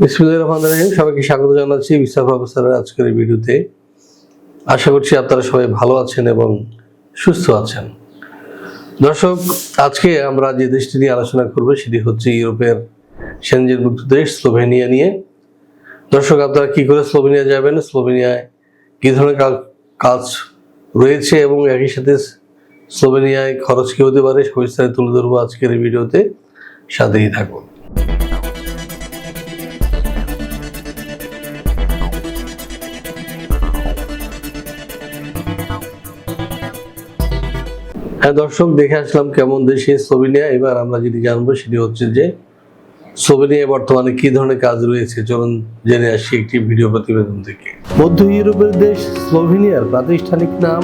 বিসমুল্লাহ রহমান রহিম। সবাইকে স্বাগত জানাচ্ছি বিশ্বাস প্রফেসরের আজকের এই ভিডিওতে। আশা করছি আপনারা সবাই ভালো আছেন এবং সুস্থ আছেন। দর্শক, আজকে আমরা যে দেশটি নিয়ে আলোচনা করব সেটি হচ্ছে ইউরোপের সেনজেনভুক্ত দেশ স্লোভেনিয়া নিয়ে। দর্শক, আপনারা কি করে স্লোভেনিয়া যাবেন? স্লোভেনিয়ায় কি ধরনের কাজ রয়েছে এবং একই সাথে স্লোভেনিয়ায় খরচ কী হতে পারে? সবিস্তারে তুলে ধরবো আজকের এই ভিডিওতে। সাথেই থাকুন। হ্যাঁ দর্শক, দেখে আসলাম কেমন দেশে স্লোভেনিয়া এবার আমরা যেটি জানব সেটি হচ্ছে যে স্লোভেনিয়ায় বর্তমানে কি ধরনের কাজ রয়েছে? চলুন জেনে আসি একটি ভিডিও প্রতিবেদন থেকে। মধ্য ইউরোপের দেশ স্লোভেনিয়ার প্রাতিষ্ঠানিক নাম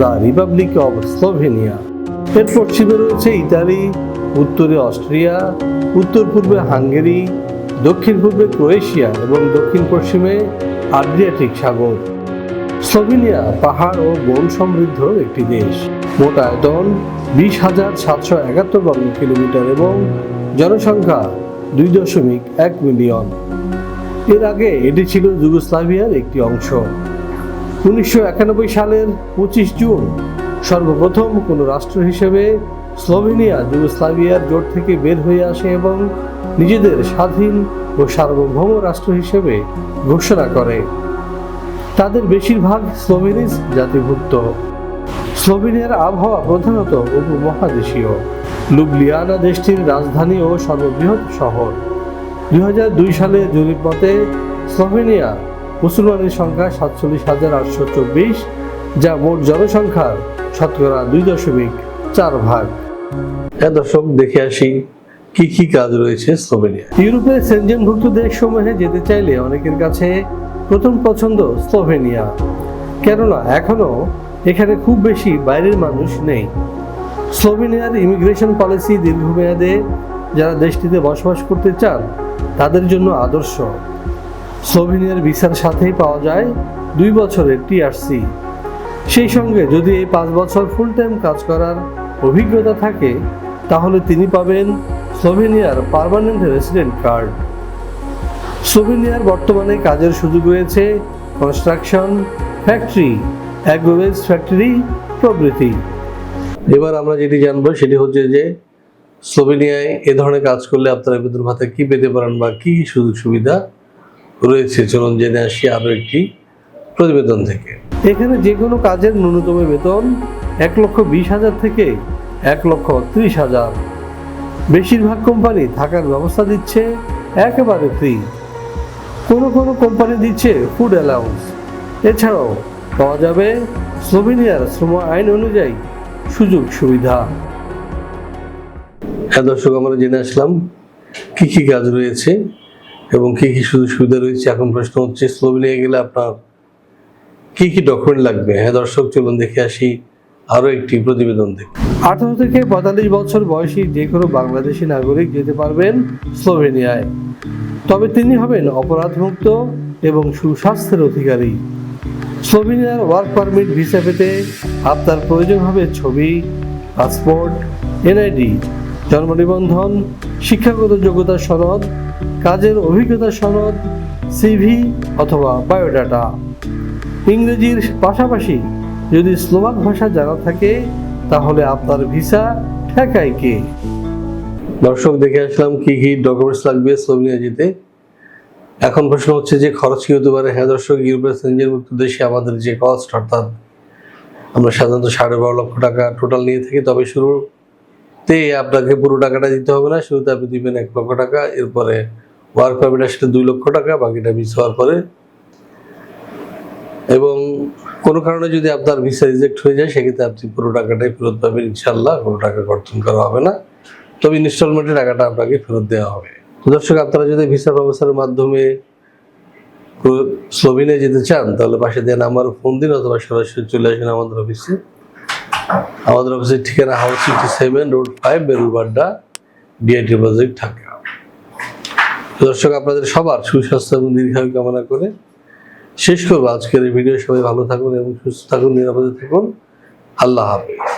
দ্য রিপাবলিক অব স্লোভেনিয়া এর পশ্চিমে রয়েছে ইতালি, উত্তরে অস্ট্রিয়া, উত্তর পূর্বে হাঙ্গেরি, দক্ষিণ পূর্বে ক্রোয়েশিয়া এবং দক্ষিণ পশ্চিমে আড্রিয়াটিক সাগর। স্লোভেনিয়া পাহাড় ও বন সমৃদ্ধ একটি দেশ। মোট আয়তন বিশ হাজার সাতশো একাত্তর বর্গ কিলোমিটার এবং জনসংখ্যা দুই দশমিক এক মিলিয়ন। এর আগে এটি ছিল যুগোস্লাভিয়ার একটি অংশ। উনিশশো একানব্বই সালের পঁচিশ জুন সর্বপ্রথম কোনো রাষ্ট্র হিসেবে স্লোভেনিয়া, যুগোস্লাভিয়ার জোট থেকে বের হয়ে আসে এবং নিজেদের স্বাধীন ও সার্বভৌম রাষ্ট্র হিসেবে ঘোষণা করে। তাদের বেশিরভাগ স্লোভেনিস জাতিভুক্ত। স্লোভেনিয়ার আবহাওয়া প্রধানত উপমহাদেশীয়। লুবলিয়ানা দেশটির রাজধানী ও সর্ববৃহৎ শহর। দু হাজার দুই সালে জরিপ মতে স্লোভেনিয়া মুসলমানের সংখ্যা সাতচল্লিশ হাজার আটশো চব্বিশ যা মোট জনসংখ্যার শতকরা দুই দশমিক চার ভাগ। দর্শক দেখে আসি কি কি কাজ রয়েছে স্লোভেনিয়া ইউরোপের সেনজেনভুক্ত দেশসমূহে যেতে চাইলে অনেকের কাছে প্রথম পছন্দ স্লোভেনিয়া। কেননা এখনও এখানে খুব বেশি বাইরের মানুষ নেই। স্লোভেনিয়ার ইমিগ্রেশন পলিসি দীর্ঘমেয়াদে যারা দেশটিতে বসবাস করতে চান, তাদের জন্য আদর্শ। স্লোভেনিয়ার ভিসার সাথেই পাওয়া যায় দুই বছরের টিআরসি সেই সঙ্গে যদি এই পাঁচ বছর ফুল টাইম কাজ করার অভিজ্ঞতা থাকে, তাহলে তিনি পাবেন স্লোভেনিয়ার পারমানেন্ট রেসিডেন্ট কার্ড স্লোভেনিয়ার বর্তমানে কাজের সুযোগ রয়েছে কনস্ট্রাকশন ফ্যাক্টরি অ্যাগ্রোভেজ ফ্যাক্টরি প্রভৃতি। এবার আমরা যেটি জানব সেটি হচ্ছে যে স্লোভেনিয়ায় এ ধরনের কাজ করলে আপনারা বেতন ভাতা কী পেতে পারেন বা কী কি সুযোগ সুবিধা রয়েছে? চলুন জেনে আসি আরও একটি প্রতিবেদন থেকে। এখানে যে কোনো কাজের ন্যূনতম বেতন এক লক্ষ বিশ হাজার থেকে এক লক্ষ ত্রিশ হাজার। বেশিরভাগ কোম্পানি থাকার ব্যবস্থা দিচ্ছে একেবারে ফ্রি। কোনো কোনো কোম্পানি দিচ্ছে ফুড অ্যালাউন্স এছাড়াও পাওয়া যাবে স্লোভেনিয়ার শ্রম আইন অনুযায়ী সুযোগ সুবিধা। হ্যাঁ দর্শক আমরা জেনে আসলাম কি কি কাজ রয়েছে এবং কি কি সুযোগ সুবিধা রয়েছে। এখন প্রশ্ন হচ্ছে স্লোভেনিয়া গেলে আপনার কি কি ডকুমেন্ট লাগবে? হ্যাঁ দর্শক চলুন দেখে আসি আরও একটি প্রতিবেদন থেকে। আঠারো থেকে পঁয়তাল্লিশ বছর বয়সী যে কোনো বাংলাদেশি নাগরিক যেতে পারবেন স্লোভেনিয়ায় তবে তিনি হবেন অপরাধমুক্ত এবং সুস্বাস্থ্যের অধিকারী। স্লোভেনিয়ার ওয়ার্ক পারমিট ভিসা পেতে আপনার প্রয়োজন হবে ছবি পাসপোর্ট এনআইডি জন্ম নিবন্ধন, শিক্ষাগত যোগ্যতার সনদ, কাজের অভিজ্ঞতা সনদ সিভি অথবা বায়োডাটা ইংরেজির পাশাপাশি যদি স্লোভাক ভাষা জানা থাকে, তাহলে আপনার ভিসা ঠেকায় কে? দর্শক, দেখে আসলাম কি কি ডকুমেন্টস লাগবে স্লোভেনিয়া যেতে। এখন প্রশ্ন হচ্ছে যে, খরচ কি হতে পারে? হ্যাঁ দর্শক, ইউরোপের সেঞ্জেনভুক্ত দেশে আমাদের যে কস্ট অর্থাৎ আমরা সাধারণত সাড়ে বারো লক্ষ টাকা টোটাল নিয়ে থাকি, তবে শুরুতে আপনাকে পুরো টাকাটা দিতে হবে না। শুরুতে আপনি দিবেন এক লক্ষ টাকা, এরপরে ওয়ার্ক পারমিট আসলে দুই লক্ষ টাকা, বাকিটা মিস হওয়ার পরে। এবং কোনো কারণে যদি আপনার ভিসা রিজেক্ট হয়ে যায়, সেক্ষেত্রে আপনি পুরো টাকাটাই ফেরত পাবেন ইনশাল্লাহ কোনো টাকা কর্তন করা হবে না। তবে ইনস্টলমেন্টে টাকাটা আপনাকে ফেরত দেওয়া হবে। দর্শক, আপনারা যদি ভিসা ব্যবস্থার মাধ্যমে স্লোভেনিয়া যেতে চান, তাহলে পাশে দেন আমার ফোন দিন অথবা সরাসরি চলে আসেন আমাদের অফিসে আমাদের অফিসের ঠিকানা house sixty seven road five Merul Badda DIT project তো দর্শক, আপনাদের সবার সুস্বাস্থ্য এবং দীর্ঘায়ু কামনা করে শেষ করব। আজকের এই ভিডিও সবাই ভালো থাকুন এবং সুস্থ থাকুন, নিরাপদে থাকুন। আল্লাহ হাফিজ।